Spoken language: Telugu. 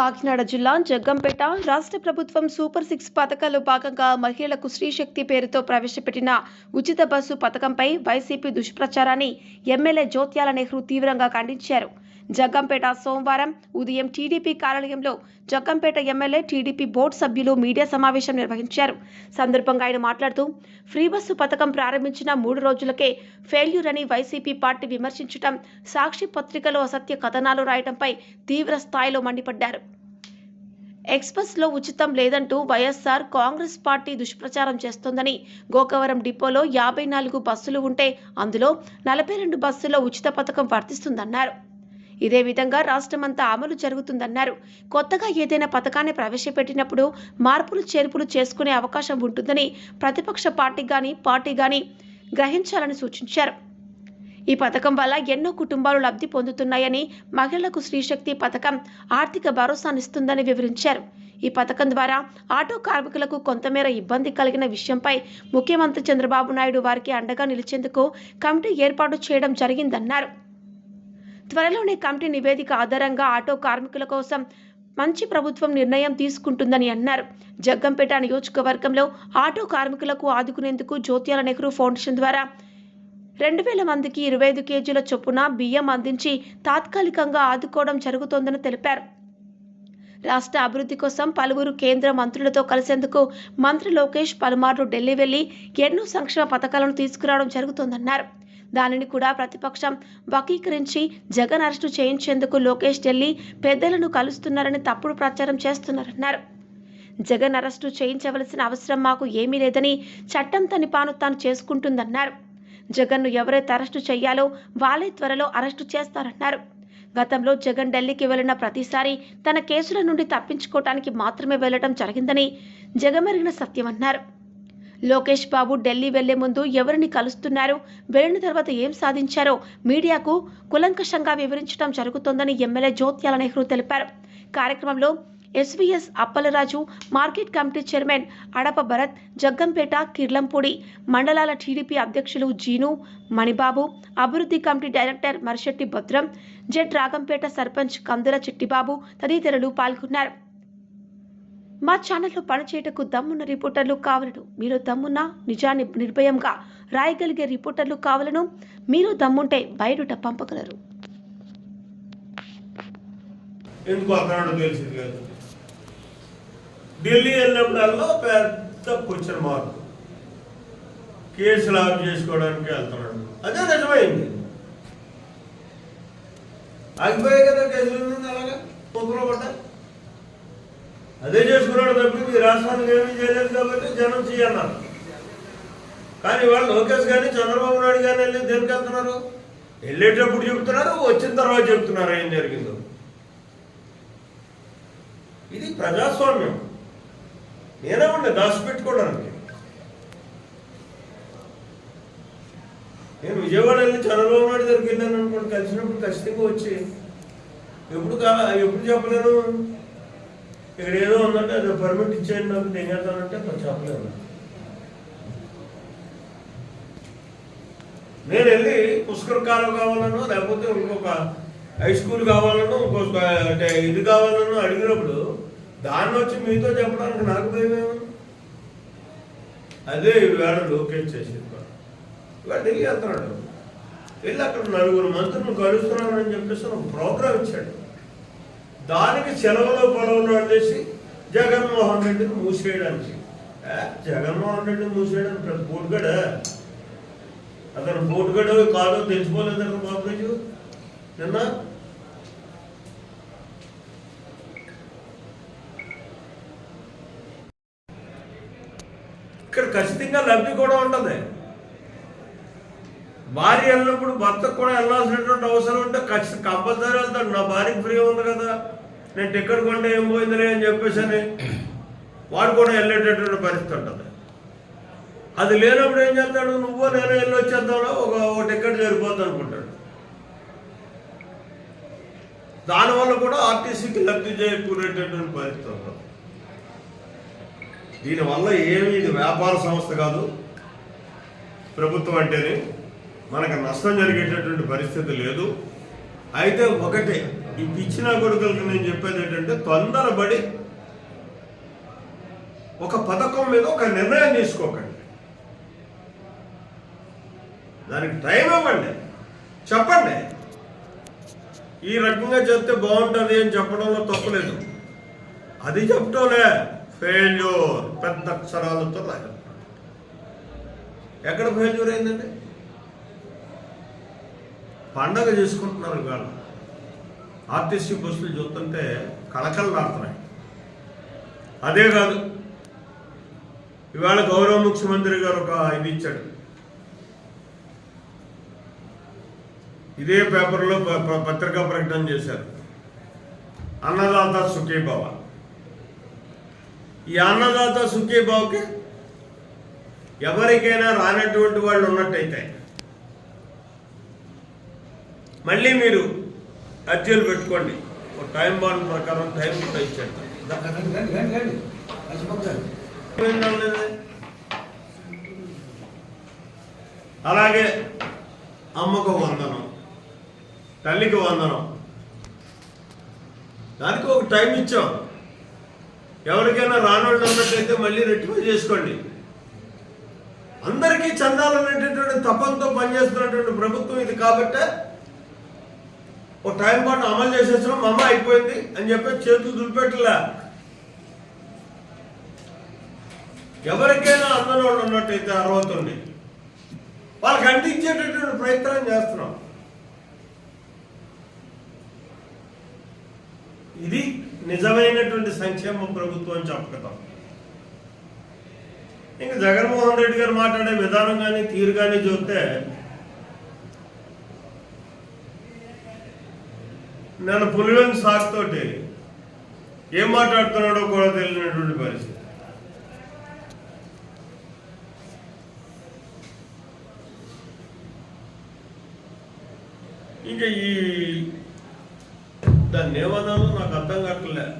కాకినాడ జిల్లా జగ్గంపేట రాష్ట్ర ప్రభుత్వం సూపర్ సిక్స్ పథకాల్లో భాగంగా మహిళలకు స్త్రీశక్తి పేరుతో ప్రవేశపెట్టిన ఉచిత బస్సు పథకంపై వైసీపీ దుష్ప్రచారాన్ని ఎమ్మెల్యే జ్యోత్యాల నెహ్రూ తీవ్రంగా ఖండించారు. జగ్గంపేట సోమవారం ఉదయం టీడీపీ కార్యాలయంలో జగ్గంపేట ఎమ్మెల్యే టీడీపీ బోర్డు సభ్యులు మీడియా సమావేశం నిర్వహించారు. సందర్భంగా ఆయన మాట్లాడుతూ ఫ్రీ బస్సు పథకం ప్రారంభించిన మూడు రోజులకే ఫెయిల్యూర్ అని వైసీపీ పార్టీ విమర్శించడం సాక్షి పత్రికలో అసత్య కథనాలు రాయడంపై తీవ్ర స్థాయిలో మండిపడ్డారు. ఎక్స్ప్రెస్లో ఉచితం లేదంటూ వైఎస్ఆర్ కాంగ్రెస్ పార్టీ దుష్ప్రచారం చేస్తోందని గోకవరం డిపోలో యాభై నాలుగు బస్సులు ఉంటే అందులో నలభై రెండు బస్సుల్లో ఉచిత పథకం వర్తిస్తుందన్నారు. ఇదే విధంగా రాష్ట్రమంతా అమలు జరుగుతుందన్నారు. కొత్తగా ఏదైనా పథకాన్ని ప్రవేశపెట్టినప్పుడు మార్పులు చేర్పులు చేసుకునే అవకాశం ఉంటుందని ప్రతిపక్ష పార్టీ కానీ పార్టీ కానీ గ్రహించాలని సూచించారు. ఈ పథకం వల్ల ఎన్నో కుటుంబాలు లబ్ధి పొందుతున్నాయని మహిళలకు శ్రీశక్తి పథకం ఆర్థిక భరోసానిస్తుందని వివరించారు. ఈ పథకం ద్వారా ఆటో కార్మికులకు కొంతమేర ఇబ్బంది కలిగిన విషయంపై ముఖ్యమంత్రి చంద్రబాబు నాయుడు వారికి అండగా నిలిచేందుకు కమిటీ ఏర్పాటు చేయడం జరిగిందన్నారు. త్వరలోనే కమిటీ నివేదిక ఆధారంగా ఆటో కార్మికుల కోసం మంచి ప్రభుత్వం నిర్ణయం తీసుకుంటుందని అన్నారు. జగ్గంపేట నియోజకవర్గంలో ఆటో కార్మికులకు ఆదుకునేందుకు జ్యోత్యాల నెహ్రూ ఫౌండేషన్ ద్వారా రెండు వేల మందికి ఇరవై ఐదు కేజీల చొప్పున బియ్యం అందించి తాత్కాలికంగా ఆదుకోవడం జరుగుతోందని తెలిపారు. రాష్ట్ర అభివృద్ధి కోసం పలువురు కేంద్ర మంత్రులతో కలిసేందుకు మంత్రి లోకేష్ పలుమార్లు ఢిల్లీ వెళ్ళి ఎన్నో సంక్షేమ పథకాలను తీసుకురావడం జరుగుతోందన్నారు. దానిని కూడా ప్రతిపక్షం వకీకరించి జగన్ అరెస్టు చేయించేందుకు లోకేష్ ఢిల్లీ పెద్దలను కలుస్తున్నారని తప్పుడు ప్రచారం చేస్తున్నారన్నారు. జగన్ అరెస్టు చేయించవలసిన అవసరం మాకు ఏమీ లేదని చట్టం తని పాను తాను చేసుకుంటుందన్నారు. జగన్ను ఎవరైతే అరెస్టు చేయాలో వాళ్ళే త్వరలో అరెస్టు చేస్తారన్నారు. గతంలో జగన్ ఢిల్లీకి వెళ్ళిన ప్రతిసారి తన కేసుల నుండి తప్పించుకోవటానికి మాత్రమే వెళ్ళడం జరిగిందని జగమెరిగిన సత్యమన్నారు లోకేష్ బాబు ఢిల్లీ వెళ్ళే ముందు ఎవరిని కలుస్తున్నారు? వెళ్ళిన తర్వాత ఏం సాధించారో? మీడియాకు కులంకషంగా వివరించడం జరుగుతోందని ఎమ్మెల్యే జ్యోత్యాల నెహ్రూ తెలిపారు. కార్యక్రమంలో SVS Appalaraju market committee chairman Adapa Bharat Jaggampeta Kirlampudi మండలాల టీడీపీ అధ్యక్షులు జీను మణిబాబు అభివృద్ధి committee director Marisetti Bhadram Z Ragampeta sarpanch Kandula Chittibabu తదితరులు పాల్గొన్నారు. మా ఛానల్లో పనిచేయటకు దమ్మున్న రిపోర్టర్లు కావాలను. మీరు దమ్మున్న నిజాన్ని నిర్భయంగా రాయగలిగే రిపోర్టర్లు కావాలను. మీరు దమ్ముంటే బయట పంపగలరు. ఎందుకు అక్కడ తెలిసింది కాదు? ఢిల్లీ వెళ్ళినప్పుడల్లా పెద్ద క్వశ్చన్ మార్క్ కేసులు ఆఫ్ చేసుకోవడానికి వెళ్తున్నాడు. అదే నిజమైంది. ఆగిపోయాయి కదా కేసులు. అలాగా? తొందరలో పడ్డా అదే చేసుకున్నాడు తప్పింది ఈ రాష్ట్రానికి ఏమీ చేయలేదు కాబట్టి జనం చేయన్నారు కానీ వాళ్ళు లోకేష్ కానీ చంద్రబాబు నాయుడు కానీ వెళ్ళి దేనికి వెళ్తున్నారు? వెళ్ళేటప్పుడు చెప్తున్నారు వచ్చిన తర్వాత చెప్తున్నారు ఏం జరిగిందో. ఇది ప్రజాస్వామ్యం. నేనేమన్నా దాచిపెట్టుకోవడానికి నేను విజయవాడ వెళ్ళి చంద్రబాబు నాయుడు దగ్గరికి వెళ్ళాను అనుకోండి కలిసినప్పుడు ఖచ్చితంగా వచ్చి ఎప్పుడు కా ఎప్పుడు చెప్పలేను? ఇక్కడ ఏదో ఉందంటే అది పర్మిట్ ఇచ్చేయండి నాకు నేను చేస్తానంటే మరి చెప్పలేను నేను వెళ్ళి పుష్కర కాలం కావాలనో లేకపోతే ఇంకొక హై స్కూల్ కావాలనో ఇంకొక అంటే ఇది కావాలనో అడిగినప్పుడు దాన్ని వచ్చి మీతో చెప్పడానికి నాకు భయమేమో అదే ఈవేళ లోకేష్ చేసేది ఇవాళ ఢిల్లీ వెళ్తున్నాడు. వెళ్ళి అక్కడ నలుగురు మంత్రులు కలుస్తున్నానని చెప్పేసి ఒక ప్రోగ్రామ్ ఇచ్చాడు. దానికి సెలవులో పొలంలో అనేసి జగన్మోహన్ రెడ్డిని మూసేయడానికి. జగన్మోహన్ రెడ్డిని మూసేయడానికి ప్రతి బోటుగడ? అతను బోటుగడ కాదో తెలిసిపోలేదన్న బాబురాజు. నిన్న? ఇక్కడ ఖచ్చితంగా లబ్ధి కూడా ఉంటుంది. భార్య వెళ్ళినప్పుడు భర్తకు కూడా వెళ్ళాల్సినటువంటి అవసరం ఉంటే ఖచ్చితంగా కంపల్సరీ వెళ్తాడు. నా భార్యకి ఫ్రీ ఉంది కదా. నేను టికెట్ కొంటే ఏం పోయిందిలే అని చెప్పేసి అని వాడు కూడా వెళ్ళేటటువంటి పరిస్థితి ఉంటుంది. అది లేనప్పుడు ఏం చేస్తాడు? నువ్వు నేను వెళ్ళి వచ్చేద్దాంలో ఒక టికెట్ సరిపోద్ది అనుకుంటాడు. దానివల్ల కూడా ఆర్టీసీకి లబ్ధి చేకూరేటటువంటి పరిస్థితి ఉంటుంది. దీనివల్ల ఏమి ఇది వ్యాపార సంస్థ కాదు. ప్రభుత్వం అంటేనే మనకు నష్టం జరిగేటటువంటి పరిస్థితి లేదు. అయితే ఒకటి ఈ పిచ్చిన కొడుకులకు నేను చెప్పేది ఏంటంటే తొందరపడి ఒక పథకం మీద ఒక నిర్ణయం తీసుకోకండి. దానికి టైం ఇవ్వండి. చెప్పండి. ఈ రకంగా చెప్తే బాగుంటుంది అని చెప్పడంలో తప్పలేదు అది చెప్పటంలే ఫెయిల్యూర్ పెద్ద అక్షరాలతో రాయాలి ఎక్కడ ఫెయిల్యూర్ అయిందండి? పండగ చేసుకుంటున్నారు ఇవాళ. ఆర్టీసీ బస్సులు చూస్తుంటే కళకళలాడుతున్నాయి అదే కాదు ఇవాళ గౌరవ ముఖ్యమంత్రి గారు ఒక ఇది ఇచ్చాడు. ఇదే పేపర్లో ప- ప- పత్రికా ప్రకటన చేశారు. అన్నదాత సుఖీభావ. ఈ అన్నదాత సుఖీభావకి ఎవరికైనా రానటువంటి వాళ్ళు ఉన్నట్టయితే మళ్ళీ మీరు అర్జీలు పెట్టుకోండి. ఒక టైం బాండ్ ప్రకారం టైం కూడా ఇచ్చాడు అలాగే అమ్మకు వందనం తల్లికి వందనం. దానికి ఒక టైం ఇచ్చాం. ఎవరికైనా రానోళ్ళు ఉన్నట్టయితే మళ్ళీ రెట్టిఫై చేసుకోండి. అందరికీ చెందాలనేటటువంటి తపంతో పనిచేస్తున్నటువంటి ప్రభుత్వం ఇది కాబట్టే ఓ టైం పాటు అమలు చేసేస్తున్నాం అమ్మ అయిపోయింది అని చెప్పి చేతులు దులిపెట్టలే. ఎవరికైనా అందరూ ఉన్నట్టయితే అర్హత ఉంది వాళ్ళకి అందించేటటువంటి ప్రయత్నం చేస్తున్నాం. ఇది నిజమైనటువంటి సంక్షేమ ప్రభుత్వం అని చెప్పగలం. ఇంకా జగన్మోహన్ రెడ్డి గారు మాట్లాడే విధానం కానీ తీరు కానీ చూస్తే నేను పులివెన్ సాక్ తోటి ఏం మాట్లాడుతున్నాడో కూడా తెలియనటువంటి పరిస్థితి. ఇంకా ఈ దాన్ని ఏమన్నాలో నాకు అర్థం కావట్లేదు